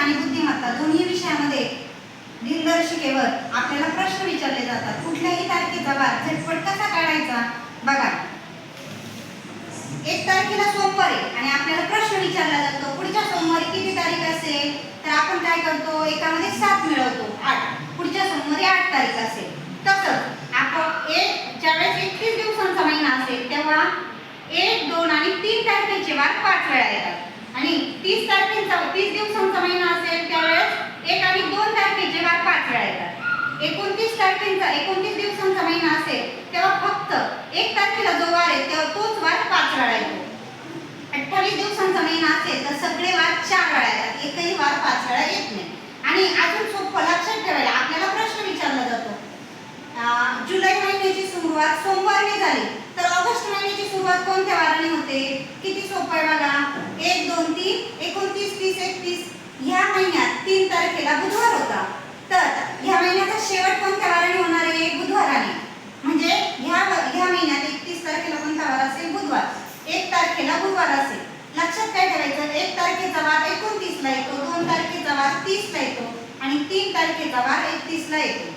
आणि बुद्धिमत्ता दोन्ही विषयामध्ये दिनदर्शिकेवर आपल्याला प्रश्न विचारले जातात. कुठल्याही तारखेचा वार झटपट कसा काढायचा? बघा. एक तारखेला सोमवार आहे आणि आपल्याला प्रश्न विचारला जातो पुढच्या सोमवारी किती तारीख असेल? तर आपण काय करतो? एकामध्ये सात मिळवतो आठ. पुढच्या सोमवारी आठ तारीख असेल. तसंच आपण एक ज्यावेळेस एकतीस दिवसांचा महिना असेल तेव्हा एक दोन आणि तीन तारखेचे वार पाच वेळा येतात. आणि तीस तारखेचा तीस दिवसांचा महिना असेल त्यावेळेस एक आणि दोन तारखेचे वार पाच वेळा येतात एकोणतीस तारखेचा एकोणतीस दिवसांचा महिना असेल तेव्हा फक्त एक तारखेला जो वार आहे तेव्हा तोच वार पाच वेळा येतो. अठ्ठावीस दिवसांचा महिना असेल तर सगळे वार चार वेळा येतात. एकही वार पाच वेळा येत नाही. आणि अजून सोपं लक्षात ठेवायला आपल्याला प्रश्न विचारला जातो. जुलै महिन्याची सुरुवात सोमवारने झाली. तर ऑगस्ट महिन्याची सुरुवात कोणत्या वाराने होते? किती सोपं आहे बघा. एक दोन तीन एकोणतीस तीस एकतीस. ह्या महिन्यात तीन तारखेला बुधवार होता तर ह्या महिन्याचा शेवट कोणत्या वाराने होणार आहे बुधवाराने म्हणजे ह्या व- ह्या महिन्यात एकतीस तारखेला कोणता वार असेल बुधवार एक तारखेला बुधवार असेल. लक्षात काय ठेवायचं? एक तारखेचा वार एकोणतीसला येतो दोन तारखेचा वार तीसला येतो आणि तीन तारखेचा वार एकतीसला येतो.